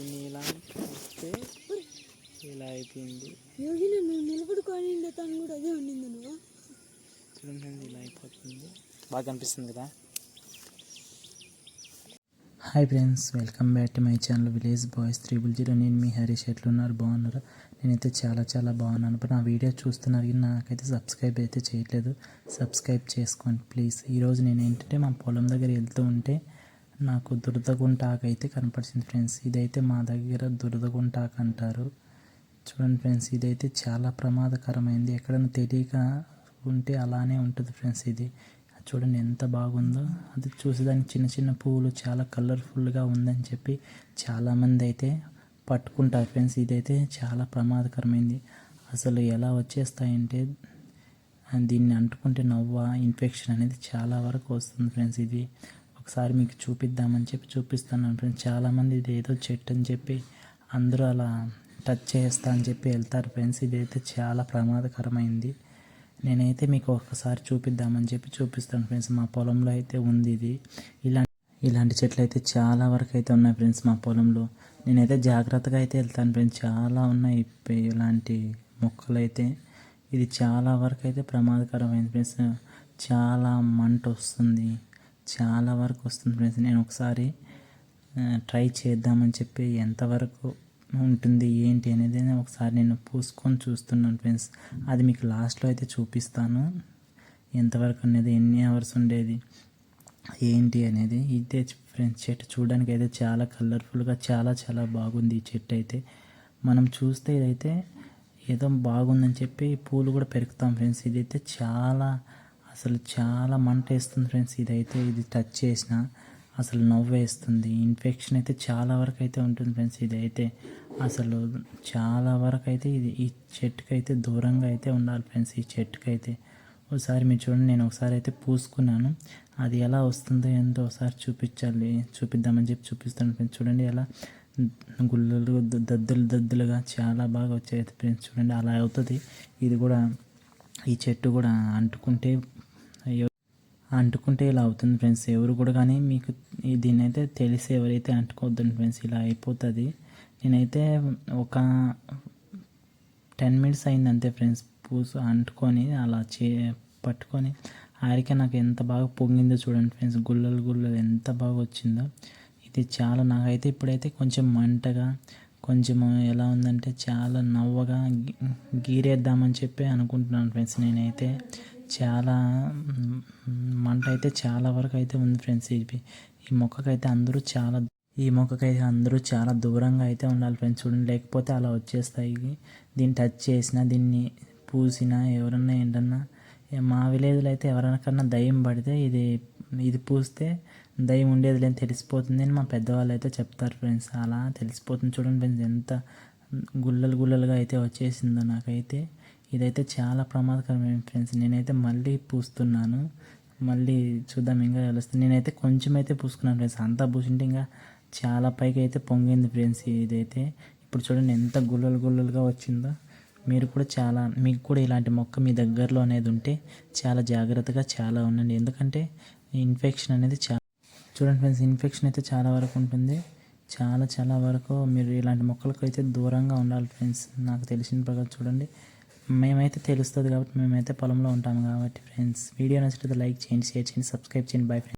వస్తే ఇలా అయిపోయింది నువ్వు నిలబడుకొని తను కూడా అదే ఉండింది నువ్వు. చూడండి ఇలా అయిపోతుంది. బాగా కనిపిస్తుంది కదా? Hi friends welcome back to my channel village boys triple zero నేను మీ హరీష్ ఎట్లున్నారు? బాగున్నారు? నేనైతే చాలా చాలా బాగున్నాను. నా వీడియో చూస్తున్నారు కానీ నాకైతే సబ్స్క్రైబ్ అయితే చేయట్లేదు. సబ్స్క్రైబ్ చేసుకోండి ప్లీజ్ ఈరోజు నేను ఏంటంటే మా పొలం దగ్గర వెళ్తూ ఉంటే నాకు దురదగుంటాకు అయితే కనపడిచింది ఫ్రెండ్స్. ఇదైతే మా దగ్గర దురదగుంటాకు అంటారు చూడండి ఫ్రెండ్స్ ఇదైతే చాలా ప్రమాదకరమైంది. ఎక్కడైనా తెలియక ఉంటే అలానే ఉంటుంది ఫ్రెండ్స్ ఇది. చూడండి ఎంత బాగుందో. అది చూసేదానికి చిన్న చిన్న పువ్వులు చాలా కలర్ఫుల్గా ఉందని చెప్పి చాలామంది అయితే పట్టుకుంటారు ఫ్రెండ్స్. ఇదైతే చాలా ప్రమాదకరమైంది. అసలు ఎలా వచ్చేస్తాయంటే దీన్ని అంటుకుంటే నవ్వ ఇన్ఫెక్షన్ అనేది చాలా వరకు వస్తుంది ఫ్రెండ్స్ ఇది. ఒకసారి మీకు చూపిద్దామని చెప్పి చూపిస్తున్నాను ఫ్రెండ్స్. చాలామంది ఇది ఏదో చెట్టు అని చెప్పి అందరూ అలా టచ్ చేస్తా అని చెప్పి వెళ్తారు ఫ్రెండ్స్. ఇదైతే చాలా ప్రమాదకరమైంది. నేనైతే మీకు ఒక్కసారి చూపిద్దామని చెప్పి చూపిస్తాను ఫ్రెండ్స్. మా పొలంలో అయితే ఉంది ఇది. ఇలా ఇలాంటి చెట్లు అయితే చాలా వరకు అయితే ఉన్నాయి ఫ్రెండ్స్ మా పొలంలో. నేనైతే జాగ్రత్తగా అయితే వెళ్తాను ఫ్రెండ్స్. చాలా ఉన్నాయి ఇలాంటి మొక్కలు అయితే. ఇది చాలా వరకు అయితే ప్రమాదకరమైంది ఫ్రెండ్స్. చాలా మంట వస్తుంది. చాలా వరకు వస్తుంది ఫ్రెండ్స్ నేను ఒకసారి ట్రై చేద్దామని చెప్పి ఎంతవరకు ఉంటుంది ఏంటి అనేది ఒకసారి నేను పూసుకొని చూస్తున్నాను ఫ్రెండ్స్ అది మీకు లాస్ట్లో అయితే చూపిస్తాను. ఎంతవరకు అనేది ఎన్ని అవర్స్ ఉండేది ఏంటి అనేది. ఇదే ఫ్రెండ్స్ చెట్టు చూడడానికి అయితే చాలా కలర్ఫుల్గా చాలా చాలా బాగుంది ఈ చెట్టు అయితే. మనం చూస్తే ఇదైతే ఏదో బాగుందని చెప్పి పూలు కూడా పెరుగుతాం ఫ్రెండ్స్ ఇదైతే చాలా అసలు చాలా మంట వేస్తుంది ఫ్రెండ్స్ ఇదైతే ఇది టచ్ చేసిన. అసలు నవ్వేస్తుంది ఇన్ఫెక్షన్ అయితే చాలా వరకు అయితే ఉంటుంది ఫ్రెండ్స్ ఇదైతే. అసలు చాలా వరకు అయితే ఇది ఈ చెట్టుకి అయితే దూరంగా అయితే ఉండాలి ఫ్రెండ్స్ ఈ చెట్టుకి అయితే. ఒకసారి మీరు చూడండి నేను ఒకసారి అయితే పూసుకున్నాను. అది ఎలా వస్తుందో ఏంటో ఒకసారి చూపించాలి చూపిద్దామని చెప్పి చూపిస్తాను ఫ్రెండ్స్. చూడండి ఎలా గుళ్ళలు దద్దులు దద్దులుగా చాలా బాగా వచ్చాయి ఫ్రెండ్స్. చూడండి అలా అవుతుంది. ఇది కూడా ఈ చెట్టు కూడా అంటుకుంటే అంటుకుంటే ఇలా అవుతుంది ఫ్రెండ్స్. ఎవరు కూడా కానీ మీకు ఈ దీన్ని అయితే తెలిసి ఎవరైతే అంటుకోవద్దండి ఫ్రెండ్స్ ఇలా అయిపోతుంది. నేనైతే ఒక టెన్ మినిట్స్ అయింది అంతే ఫ్రెండ్స్ పూసు అంటుకొని అలా చే పట్టుకొని ఆరికే నాకు ఎంత బాగా పొంగిందో చూడండి ఫ్రెండ్స్. గుల్లలు గుల్లలు ఎంత బాగా వచ్చిందో. ఇది చాలా నాకైతే ఇప్పుడైతే కొంచెం మంటగా కొంచెం ఎలా ఉందంటే చాలా నవ్వగా గీరేద్దామని చెప్పి అనుకుంటున్నాను ఫ్రెండ్స్ నేనైతే. చాలా మంట అయితే చాలా వరకు అయితే ఉంది ఫ్రెండ్స్ ఇవి ఈ మొక్కకైతే అందరూ చాలా ఈ మొక్కకైతే అందరూ చాలా దూరంగా అయితే ఉండాలి ఫ్రెండ్స్ చూడండి. లేకపోతే అలా వచ్చేస్తాయి. దీన్ని టచ్ చేసినా దీన్ని పూసినా ఎవరన్నా ఏంటన్నా మా విలేజ్లో అయితే ఎవరికన్నా దయ్యం పడితే ఇది ఇది పూస్తే దయ్యం ఉండేది లేని తెలిసిపోతుంది అని మా పెద్దవాళ్ళు అయితే చెప్తారు ఫ్రెండ్స్. అలా తెలిసిపోతుంది చూడండి ఫ్రెండ్స్ ఎంత గుల్లలు గుల్లలుగా అయితే వచ్చేసిందో నాకైతే. ఇదైతే చాలా ప్రమాదకరమైన ఫ్రెండ్స్. నేనైతే మళ్ళీ పూస్తున్నాను. మళ్ళీ చూద్దాం ఇంకా తెలుస్తుంది. నేనైతే కొంచెం అయితే పూసుకున్నాను ఫ్రెండ్స్. అంతా పూసింటే ఇంకా చాలా పైకి అయితే పొంగింది ఫ్రెండ్స్ ఇదైతే. ఇప్పుడు చూడండి ఎంత గుల్లలు గుల్లలుగా వచ్చిందో. మీరు కూడా చాలా మీకు కూడా ఇలాంటి మొక్క మీ దగ్గరలో అనేది ఉంటే చాలా జాగ్రత్తగా చాలా ఉండండి. ఎందుకంటే ఇన్ఫెక్షన్ అనేది చాలా చూడండి ఫ్రెండ్స్ ఇన్ఫెక్షన్ అయితే చాలా వరకు ఉంటుంది. చాలా చాలా వరకు మీరు ఇలాంటి మొక్కలకు అయితే దూరంగా ఉండాలి ఫ్రెండ్స్. నాకు తెలిసిన ప్రకారం చూడండి. మేమైతే తెలుస్తుంది కాబట్టి మేమైతే పొలంలో ఉంటాము కాబట్టి ఫ్రెండ్స్ వీడియో నచ్చితే లైక్ చేయండి షేర్ చేయండి సబ్స్క్రైబ్ చేయండి. Bye friends